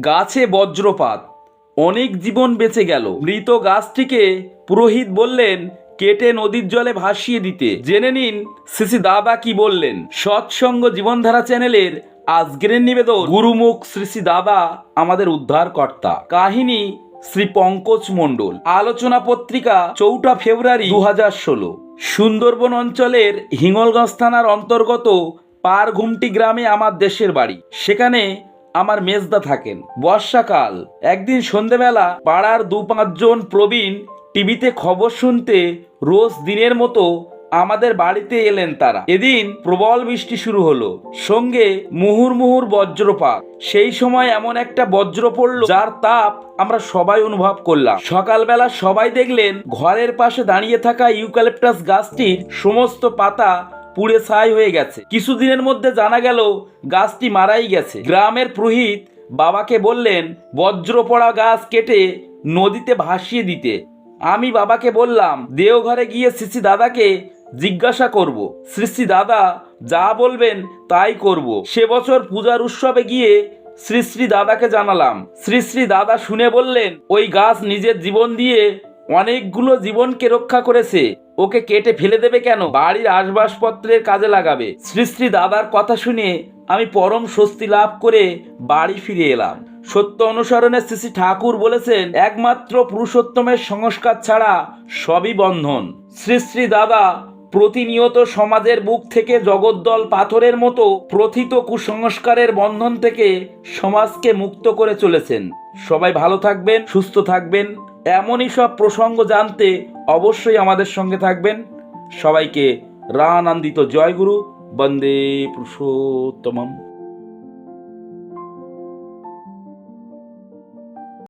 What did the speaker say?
গাছে বজ্রপাত। অনেক জীবন বেঁচে গেল। মৃত গাছটিকে পুরোহিত বললেন, কেটে নদীর জলে ভাসিয়ে দিতে। জেনে নিন শ্রী দাবা কি বললেন। সৎসঙ্গ জীবনধারা চ্যানেলের আজকের নিবেদন গুরুমুখ শ্রী দাদা আমাদের উদ্ধারকর্তা। কাহিনী শ্রী পঙ্কজ মণ্ডল। আলোচনা পত্রিকা, চৌঠা ফেব্রুয়ারি দু হাজার ষোলো। সুন্দরবন অঞ্চলের হিঙ্গলগঞ্জ থানার অন্তর্গত পারঘুমটি গ্রামে আমার দেশের বাড়ি। সেখানে আমার মেজদা থাকেন। বর্ষাকাল। একদিন সন্ধেবেলা পাড়ার দু পাঁচজন প্রবীণ টিভিতে খবর শুনতে রোজ দিনের মতো আমাদের বাড়িতে এলেন তারা। এদিন প্রবল বৃষ্টি শুরু হলো। সঙ্গে মুহুর মুহুর বজ্রপাত। সেই সময় এমন একটা বজ্র পড়ল, যার তাপ আমরা সবাই অনুভব করলাম। সকালবেলা সবাই দেখলেন, ঘরের পাশে দাঁড়িয়ে থাকা ইউক্যালিপটাস গাছটির সমস্ত পাতা পুড়ে ছাই হয়ে গেছে। কিছুদিনের মধ্যে জানা গেল, গাছটি মারাই গেছে। গ্রামের পুরোহিত বাবাকে বললেন বজ্র পড়া গাছ কেটে নদীতে ভাসিয়ে দিতে। আমি বাবাকে বললাম, দেওঘরে গিয়ে শ্রী দাদাকে জিজ্ঞাসা করব। শ্রী দাদা যা বলবেন তাই করব। সে বছর পূজার উৎসবে গিয়ে শ্রী শ্রী দাদাকে জানালাম। শ্রী শ্রী দাদা শুনে বললেন, ওই গাছ নিজের জীবন দিয়ে অনেকগুলো জীবনকে রক্ষা করেছে। ওকে কেটে ফেলে দেবে কেন? বাড়ির আসবাবপত্রের কাজে লাগাবে। শ্রী শ্রী দাদার কথা শুনে আমি পরম স্বস্তি লাভ করে বাড়ি ফিরে এলাম। সত্য অনুসরণে শ্রী ঠাকুর বলেছেন, একমাত্র পুরুষোত্তমের সংস্কার ছাড়া সবই বন্ধন। শ্রী শ্রী দাদা প্রতিনিয়ত সমাজের বুক থেকে জগদ্দল পাথরের মতো প্রথিত কুসংস্কারের বন্ধন থেকে সমাজকে মুক্ত করে চলেছেন। সবাই ভালো থাকবেন, সুস্থ থাকবেন। এমনই সব প্রসঙ্গ জানতে অবশ্যই আমাদের সঙ্গে থাকবেন। সবাইকে রানান্দিত জয়গুরু বন্দে পুরুষোত্তমম।